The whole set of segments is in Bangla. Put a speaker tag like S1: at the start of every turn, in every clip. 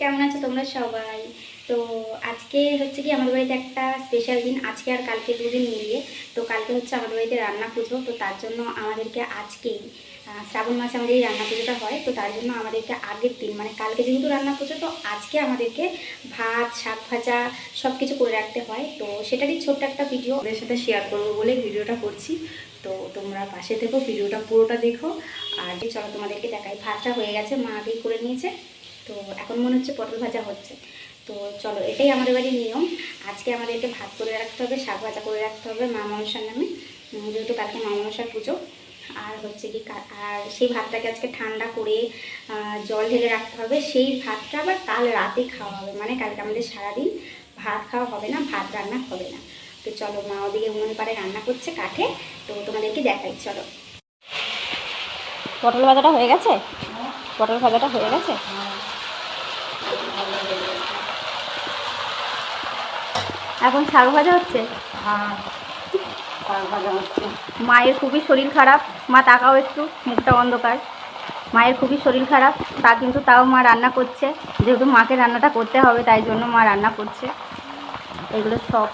S1: কেমন আছো তোমরা সবাই? তো আজকে হচ্ছে কি আমাদের বাড়িতে একটা স্পেশাল দিন, আজকে আর কালকে দুদিন মিলিয়ে। তো কালকে হচ্ছে আমাদের বাড়িতে রান্না পুজো, তো তার জন্য আমাদেরকে আজকেই শ্রাবণ মাসে আমাদের এই রান্না পুজোটা হয়। তো তার জন্য আমাদেরকে আগের দিন মানে কালকে যেহেতু রান্না পুজো, তো আজকে আমাদেরকে ভাত, শাক ভাজা সব কিছু করে রাখতে হয়। তো সেটারই ছোট্ট একটা ভিডিও ওদের সাথে শেয়ার করব বলে ভিডিওটা করছি। তো তোমরা পাশে থেকো, ভিডিওটা পুরোটা দেখো। আর চলো তোমাদেরকে দেখাই, ভাতটা হয়ে গেছে, মা আগেই করে নিয়েছে। তো এখন মনে হচ্ছে পটল ভাজা হচ্ছে। তো চলো এটাই আমাদের বাড়ির নিয়ম। আজকে আমাদেরকে ভাত করে রাখতে হবে শাক ভাজা করে রাখতে হবে মা মনসার নামে যেহেতু কালকে মা মনসার পুজো আর হচ্ছে কি আর সেই ভাতটাকে আজকে ঠান্ডা করে জল ঢেলে রাখতে হবে। সেই ভাতটা আবার কাল রাতে খাওয়া হবে। মানে কালকে আমাদের সারাদিন ভাত খাওয়া হবে না ভাত রান্না হবে না। তো চলো মা ওদিকে উনুন পাড়ে রান্না করছে কাঠে। তো তোমাদেরকে দেখাই চলো। পটল ভাজাটা হয়ে গেছে? পটল ভাজাটা হয়ে গেছে? এখন শাক ভাজা হচ্ছে?
S2: হ্যাঁ শাক ভাজা হচ্ছে।
S1: মায়ের খুবই শরীর খারাপ মা তাকাও একটু মুখটা অন্ধকার। মায়ের খুবই শরীর খারাপ তা কিন্তু তাও মা রান্না করছে। যেহেতু মাকে রান্নাটা করতে হবে তাই জন্য মা রান্না করছে। এগুলো সব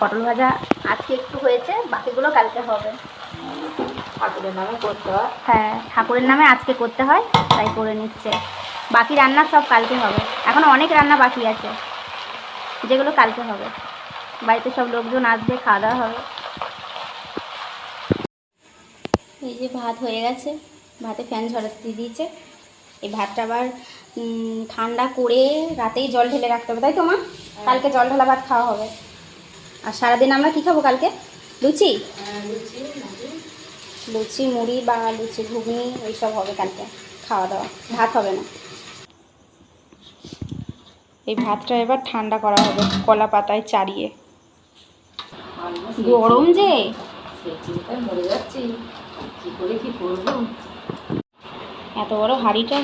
S1: পটল ভাজা আজকে একটু হয়েছে বাকিগুলো কালকে হবে।
S2: ঠাকুরের নামে করতে হয়।
S1: হ্যাঁ ঠাকুরের নামে আজকে করতে হয় তাই করে নিচ্ছে। বাকি রান্না সব কালকে হবে। এখনও অনেক রান্না বাকি আছে যেগুলো কালকে হবে। বাড়িতে সব লোকজন আসবে খাওয়া দাওয়া হবে। এই যে ভাত হয়ে গেছে ভাতে ফ্যান ঝরাতে দিয়ে দিয়েছে। এই ভাতটা আবার ঠান্ডা করে রাতেই জল ঢেলে রাখতে হবে তাই তো মা? কালকে জল ঢালা ভাত খাওয়া হবে। আর সারাদিন আমরা কী খাব কালকে? লুচি? লুচি মুড়ি। বা লুচি ঘুগনি এইসব হবে কালকে খাওয়া দাওয়া। ভাত হবে না। এই ভাতটা এবার ঠান্ডা করা হবে কলা পাতায় চাড়িয়ে। গরম যে?
S2: মরে যাচ্ছি কি করে কি করব?
S1: এত বড় হাঁড়িটা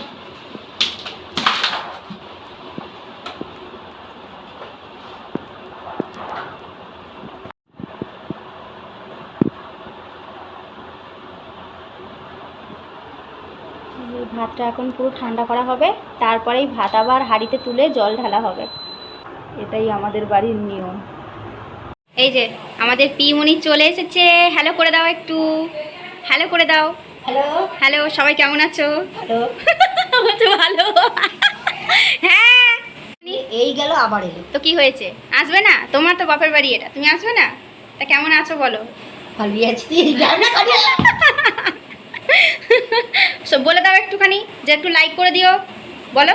S1: এই ভাতটা এখন পুরো ঠান্ডা করা হবে তারপরেই ভাত আবার হাঁড়িতে তুলে জল ঢালা হবে।
S2: এটাই আমাদের বাড়ির নিয়ম।
S1: এই যে আমাদের পিমনি চলে এসেছে। হ্যালো করে দাও একটু। হ্যালো করে দাও।
S2: হ্যালো।
S1: হ্যালো সবাই কেমন আছো?
S2: হ্যালো
S1: ভালো। হ্যাঁ।
S2: এই গেল আবার এলো।
S1: তো কি হয়েছে? আসবে না? তোমার তো বাপের বাড়ি এটা। তুমি আসবে না? তা কেমন আছো বলো?
S2: ভালোই আছি।
S1: সব বলে দাও একটুখানি যে একটু লাইক করে দিও। বলো।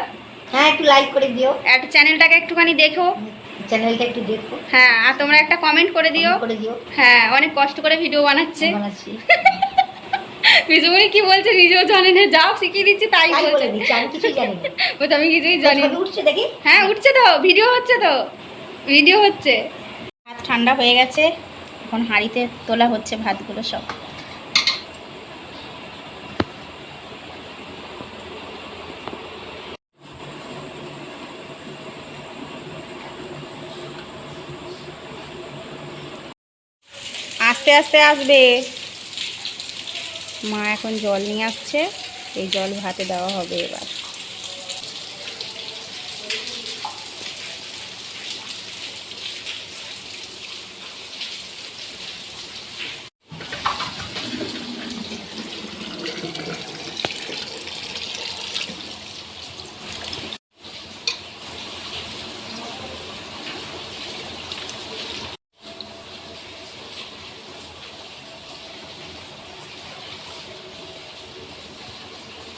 S2: হ্যাঁ একটু লাইক করে দিও।
S1: একটা চ্যানেলটাকে একটুখানি দেখো।
S2: চ্যানেলটা একটু দেখো।
S1: হ্যাঁ আর তোমরা একটা কমেন্ট করে দিও।
S2: করে দিও।
S1: হ্যাঁ অনেক কষ্ট করে ভিডিও বানাচ্ছে।
S2: বানাচ্ছি।
S1: বিজুমনি কি বলছে? নিজেও জানে না যাও শিখিয়ে দিচ্ছি তাই বলছে।
S2: বলে দিচ্ছি আমি কিছুই জানি না।
S1: বলছে আমি কিছুই জানি না।
S2: উঠছে দেখি।
S1: হ্যাঁ উঠছে তো ভিডিও হচ্ছে তো। ভিডিও হচ্ছে। ভাত ঠান্ডা হয়ে গেছে। এখন হাঁড়িতে তোলা হচ্ছে ভাতগুলো সব। আস্তে আস্তে আসবে। মা এখন জল নিয়ে আসছে। এই জল ভাতে দেওয়া হবে এবার।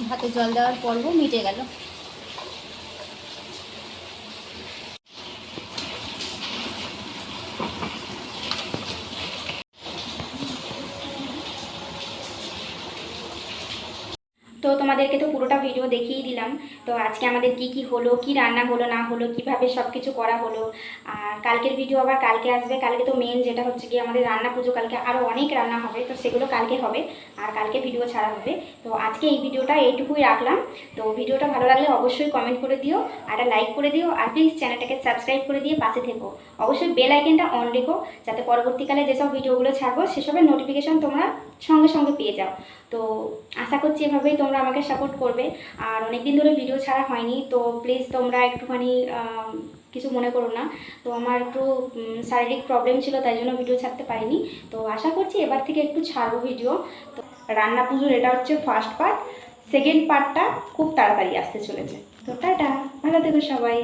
S1: ভাতে জল দেওয়ার পর্ব মিটে গেল। তো তোমাদেরকে তো পুরোটা ভিডিও দেখিয়ে দিলাম। তো আজকে আমাদের কি কি হলো, কি রান্না হলো, না হলো, কীভাবে সব কিছু করা হলো, আর কালকের ভিডিও আবার কালকে আসবে। কালকে তো মেন যেটা হচ্ছে কি আমাদের রান্না পুজো, কালকে আরও অনেক রান্না হবে, তো সেগুলো কালকে হবে, আর কালকে ভিডিও ছাড়া হবে। তো আজকে এই ভিডিওটা এইটুকুই রাখলাম। তো ভিডিওটা ভালো লাগলে অবশ্যই কমেন্ট করে দিও, আর লাইক করে দিও, আর প্লিজ চ্যানেলটাকে সাবস্ক্রাইব করে দিয়ে পাশে থেকো। অবশ্যই বেল আইকনটা অন রেখো, যাতে পরবর্তীকালে যেসব ভিডিওগুলো ছাড়বো, সেসবের নোটিফিকেশান তোমরা সঙ্গে সঙ্গে পেয়ে যাও। তো আশা করছি এভাবেই তোমরা আমাকে সাপোর্ট করবে। আর অনেক দিন ধরে ভিডিও ছাড়া হয়নি, তো প্লিজ তোমরা একটুখানি কিছু মনে করো না। তো আমার একটু শারীরিক প্রবলেম ছিল, তাই জন্য ভিডিও ছাড়তে পারিনি। তো আশা করছি এবার থেকে একটু ছাড়বো ভিডিও তো রান্না পুজোর এটা হচ্ছে ফার্স্ট পার্ট সেকেন্ড পার্টটা খুব তাড়াতাড়ি আসতে চলেছে। তো টাটা, ভালো থেকো সবাই।